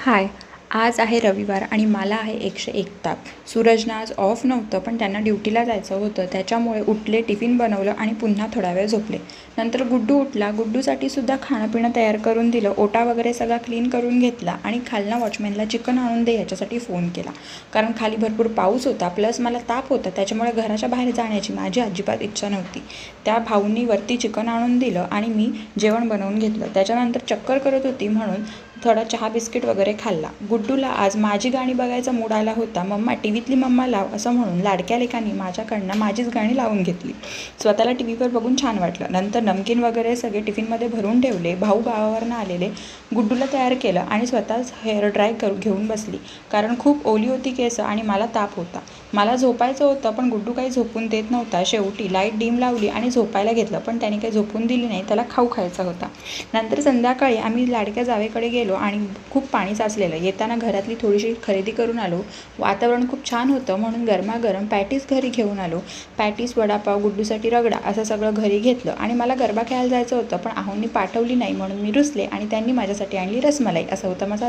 हाय आज आहे रविवार आणि मला आहे एकशे एक ताप सूरजनं आज ऑफ नव्हतं पण त्यांना ड्युटीला जायचं होतं. त्याच्यामुळे उठले टिफिन बनवलं आणि पुन्हा थोडा वेळ झोपले. नंतर गुड्डू उठला गुड्डूसाठी सुद्धा खाणं पिणं तयार करून दिलं ओटा वगैरे सगळा क्लीन करून घेतला आणि खालना वॉचमॅनला चिकन आणून दे याच्यासाठी फोन केला. कारण खाली भरपूर पाऊस होता प्लस मला ताप होता त्याच्यामुळे घराच्या बाहेर जाण्याची माझी अजिबात इच्छा नव्हती. त्या भाऊंनी वरती चिकन आणून दिलं आणि मी जेवण बनवून घेतलं. त्याच्यानंतर चक्कर करत होती म्हणून थोडा चहा बिस्किट वगैरे खाल्ला. गुड्डूला आज माझी गाणी बघायचा मूड आला होता. मम्मा टी व्हीतली मम्मा लाव असं म्हणून लाडक्या लेखानी माझ्याकडनं माझीच गाणी लावून घेतली. स्वतःला टी व्हीवर बघून छान वाटलं. नंतर नमकीन वगैरे सगळे टिफिनमध्ये भरून ठेवले. भाऊ गावावरनं आलेले. गुड्डूला तयार केलं आणि स्वतःच हेअर ड्राय करू घेऊन बसली. कारण खूप ओली होती केस आणि मला ताप होता. मला झोपायचं होतं पण गुड्डू काही झोपून देत नव्हता. शेवटी लाइट डीम लावली आणि झोपायला घेतलं. पण त्याने काही झोपून दिली नाही. त्याला खाऊ खायचा होता. नंतर संध्याकाळी आम्ही लाडक्या जावेकडे गेलो आणि खूप पाणी साचलेलं. येताना घरातली थोडीशी खरेदी करून आलो. वातावरण खूप छान होतं म्हणून गरमागरम पॅटीस घरी घेऊन आलो. पॅटीस वडापाव गुड्डूसाठी रगडा असं सगळं घरी घेतलं आणि मला गरबा खेळायला जायचं होतं पण आहोंनी पाठवली नाही म्हणून मी रुसले आणि त्यांनी माझ्यासाठी आणली रसमलाई असं होतं. माझा